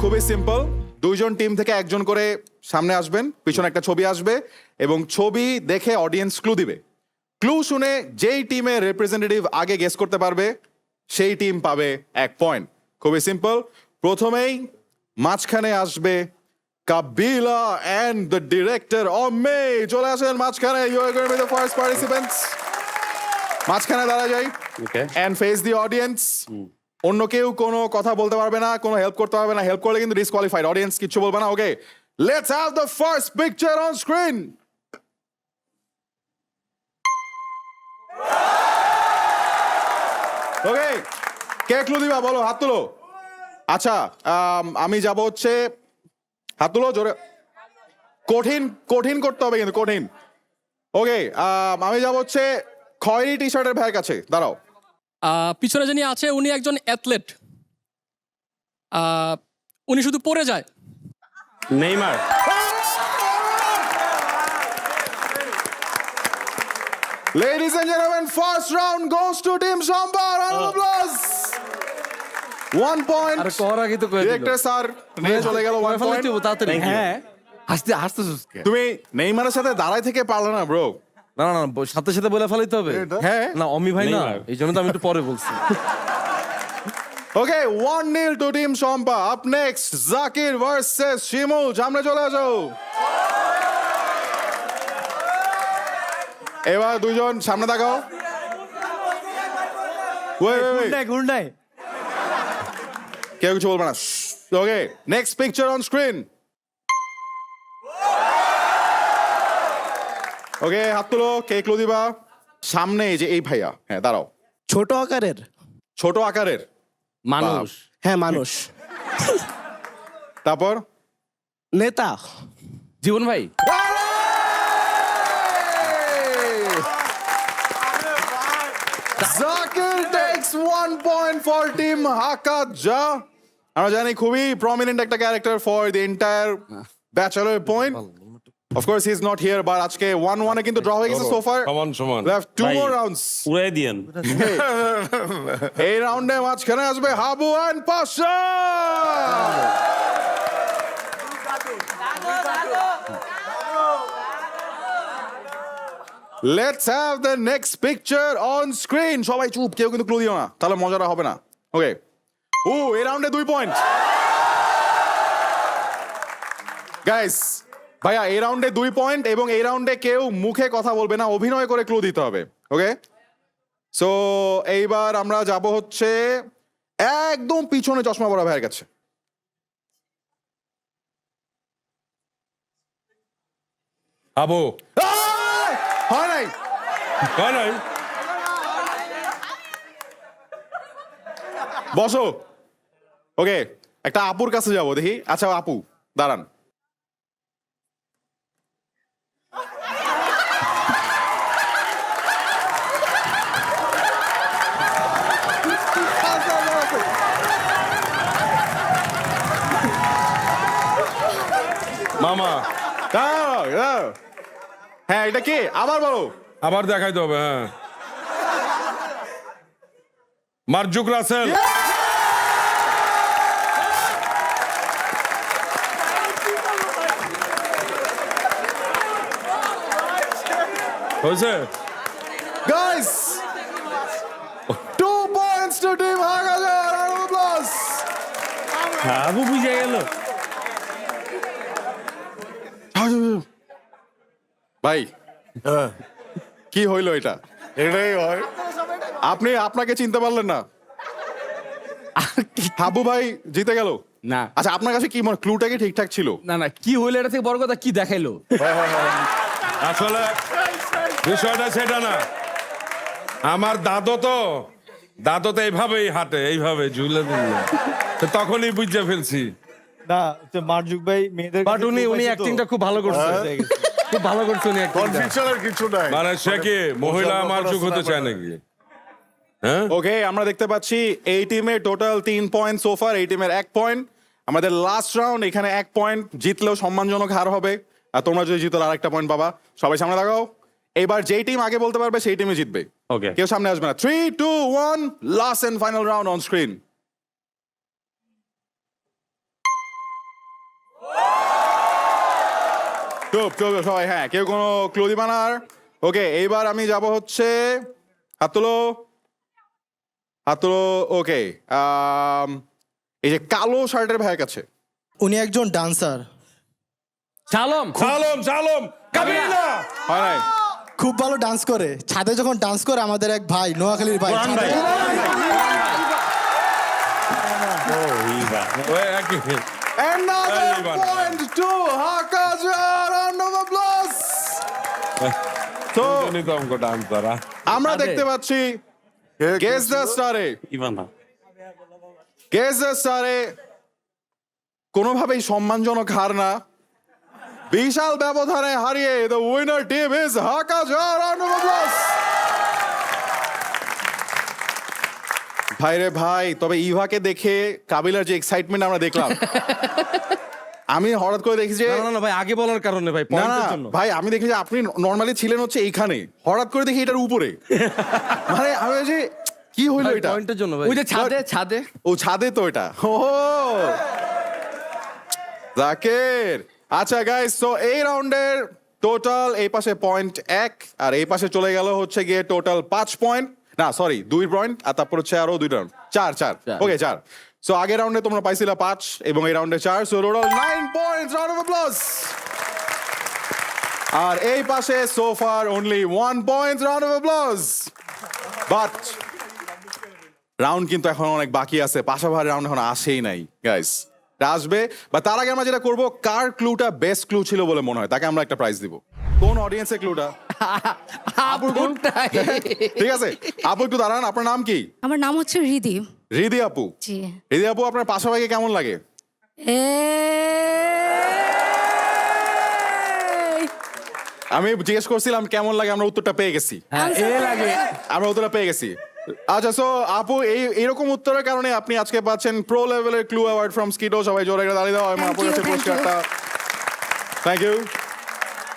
খুবই সিম্পল দুইজন টিম থেকে একজন করে সামনে আসবেন পিছনে একটা ছবি আসবে এবং ছবি দেখে অডিয়েন্স ক্লু দিবে। ক্লু শুনে যেই টিমের রিপ্রেজেন্টেটিভ আগে গেস করতে পারবে সেই টিম পাবে এক পয়েন্ট খুবই সিম্পল প্রথমেই মাঝখানে আসবে কাবিলা অ্যান্ড দ্য ডিরেক্টর অমে চলে আসেন মাঝখানে। You are going the first participants মাঝখানে দাঁড়া যাই. অ্যান্ড ফেস দি অডিয়েন্স অন্য কেউ কোনো কথা বলতে পারবে না, কোনো হেল্প করতে পারবে না হেল্প করলে কিন্তু ডিসকোয়ালিফাইড অডিয়েন্স কিছু বলবে না okay let's have the first picture on screen okay K clue দিবা? বলো, হাত তুলো। আচ্ছা আমি যাব হচ্ছে, হাত তুলো, জোরে। কঠিন কঠিন করতে হবে কিন্তু, কঠিন। ওকে আমি যাব হচ্ছে, খয়েরি টি শার্টের ভাইয়ের কাছে দাঁড়াও। পিছনে যিনি আছে উনি একজন অ্যাথলেট উনি শুধু পড়ে যায়। Neymar. Ladies and gentlemen, first round goes to Team of applause. One point. আর কর আগে তো কয়ে দিল। ডিরেক্টর স্যার নিয়ে চলে গেল পয়েন্ট দিব তাড়াতাড়ি। Thank you. হ্যাঁ। হাসতে হাসতেছিস কে তুমি নেইমারের সাথে দাঁড়াই থেকে পারলে না ব্রো না না না সাথে সাথে বলে ফেলাইতে হবে। হ্যাঁ। না অমি ভাই না। এই জন্য তো আমি একটু পরে বলছি। Okay one nil to team Shampa up next Zakir versus Shimul সামনে চলে আসো। এবার দুজন সামনে গুন্ডাই কেউ কিছু বলবে না। Okay next picture on screen okay হাত তুলো কে ক্লো দিবা। সামনে এই যে এই ভাইয়া হ্যাঁ দাঁড়াও। ছোট আকারের? ছোট আকারের? মানুষ। হ্যাঁ মানুষ। তারপর? নেতা। জীবন ভাই। Zakir takes one point for team হাকাত যা। আমরা জানি খুবই প্রমিনেন্ট একটা character for the entire bachelor point of course he is not here but আজকে ওয়ান ওয়ানে কিন্তু ড্র হয়ে গেছে সোফার সমান সমান We have two ভাই, more rounds. উড়াই দিয়েন। এই রাউন্ডে মাঝখানে আসবে Habu and Pasha. Let's have the next picture on screen সবাই চুপ কেউ কিন্তু ক্লু দিও না। তাহলে মজাটা হবে না। ওকে ও এই রাউন্ডে দুই পয়েন্ট গাইস ভাইয়া এই রাউন্ডে দুই পয়েন্ট এবং এই রাউন্ডে কেউ মুখে কথা বলবে না অভিনয় করে ক্লু দিতে হবে ওকে সো এইবার আমরা যাব হচ্ছে একদম পিছনে চশমা পরা ভাইয়ের কাছে। আবু। হয় নাই? হয় নাই? বসো। ওকে একটা আপুর কাছে যাব দেখি। আচ্ছা আপু দাঁড়ান। মামা। দাঁড়াও, দাঁড়াও। হ্যাঁ এটা কি? আবার বলো। আবার দেখাইতে হবে হ্যাঁ। মার্জুক রাসেল। হয়েছে? Guys two points to team হাগাজা round of applause Abu বুঝে গেল। ভাই। কি হইল এটা? এটাই হয়। আপনি আপনাকে চিনতে পারলেন না। হাবু ভাই জিতে গেল? না। আচ্ছা আপনার কাছে কি মনে ক্লুটা কি ঠিকঠাক ছিল? না না কি হইল এটা থেকে বড় কথা কি দেখাইলো? আসলে বিষয়টা সেটা না। আমার দাদু তো দাদু তো এইভাবেই হাঁটে এইভাবে ঝুলে দিল তো তখনই বুঝে ফেলছি। না তো মারজুক ভাই মেয়েদের বাট উনি উনি অ্যাক্টিংটা খুব ভালো করছে। খুব ভালো করছে উনি অ্যাক্টিংটা কনফিউশনের কিছু নাই। মানে সে কি মহিলা মার্জুক হতে চায় নাকি? হ্যাঁ? ওকে আমরা দেখতে পাচ্ছি এই টিমে টোটাল তিন পয়েন্ট সোফার এই টিমের এক পয়েন্ট আমাদের লাস্ট রাউন্ড এখানে এক পয়েন্ট জিতলেও সম্মানজনক হার হবে। আর তোমরা যদি জিতো আর একটা পয়েন্ট পাবা। সবাই সামনে লাগাও। এবার যেই টিম আগে বলতে পারবে সেই টিমে জিতবে। ওকে কেউ সামনে আসবে না। Three two one last and final round on screen চুপ চুপ সবাই হ্যাঁ কেউ কোনো ক্লু দিবা না আর? ওকে এইবার আমি যাব হচ্ছে হাত তোলো হাত তোলো ওকে এই যে কালো শার্টের ভাইয়ের কাছে। উনি একজন ডান্সার সালম! কাবিলা হয় নাই? খুব ভালো ডান্স করে। ছাদে যখন ডান্স করে আমাদের এক ভাই নোয়াখালীর ভাই। ভাই। Another point to Hakaja. Round of applause. তো অঙ্ক ডান্সার আমরা দেখতে পাচ্ছি গেস দ্য স্টারে গেস দ্য স্টারে কোনোভাবেই সম্মানজনক হার না। বিশাল ব্যবধানে হারিয়ে দ্য উইনার টিম ইজ হাকাজা রাউন্ড অফ অ্যাপ্লজ ভাই রে ভাই তবে ইভাকে দেখে কাবিলার যে এক্সাইটমেন্ট আমরা দেখলাম। আমি হঠাৎ করে দেখি যে না না, ভাই আগে বলার কারণে ভাই না না ভাই আমি দেখি যে আপনি নর্মালি ছিলেন হচ্ছে এইখানে। হঠাৎ করে দেখি এটার উপরে। মানে আমি যে কি হইল এটা? পয়েন্টের জন্য ভাই। ওই যে ছাদে ছাদে। ও ছাদে তো এটা। ও জাকের। আচ্ছা গাইস তো এই রাউন্ডের টোটাল এই পাশে পয়েন্ট এক আর এই পাশে চলে গেল হচ্ছে গিয়ে টোটাল পাঁচ পয়েন্ট না সরি দুই পয়েন্ট আর তারপর হচ্ছে আরও দুই রাউন্ড চার চার। ওকে চার। সো আগের রাউন্ডে তোমরা পাইছিলা পাঁচ এবং এই রাউন্ডে চার। So total nine point round of applause আর এই পাশে সোফার only one point round of applause but round কিন্তু এখন অনেক বাকি আছে। পাশাভার রাউন্ড এখন আসেই নাই গাইস আসবে। বা তার আগে আমরা যেটা করব কার ক্লুটা বেস্ট ক্লু ছিল বলে মনে হয় তাকে আমরা একটা প্রাইজ দিব। কোন অডিয়েন্সের ক্লুটা আপুটাই ঠিক আছে আপু একটু দাঁড়ান আপনার নাম কি? আমার নাম হচ্ছে হৃদি। হৃদি আপু। জি। হৃদি আপু আপনার পাশাভাইকে কেমন লাগে? আমি জিজ্ঞেস করছিলাম কেমন লাগে? আমরা উত্তরটা পেয়ে গেছি। answer আমরা উত্তরটা পেয়ে গেছি। আচ্ছা সো আপু এই এরকম উত্তরের কারণে আপনি আজকে পাচ্ছেন প্রো লেভেলের ক্লু অ্যাওয়ার্ড ফ্রম স্কিটো সবাই জোরে দাঁড়িয়ে দাও Thank আপুর কাছে পুরস্কারটা। Thank you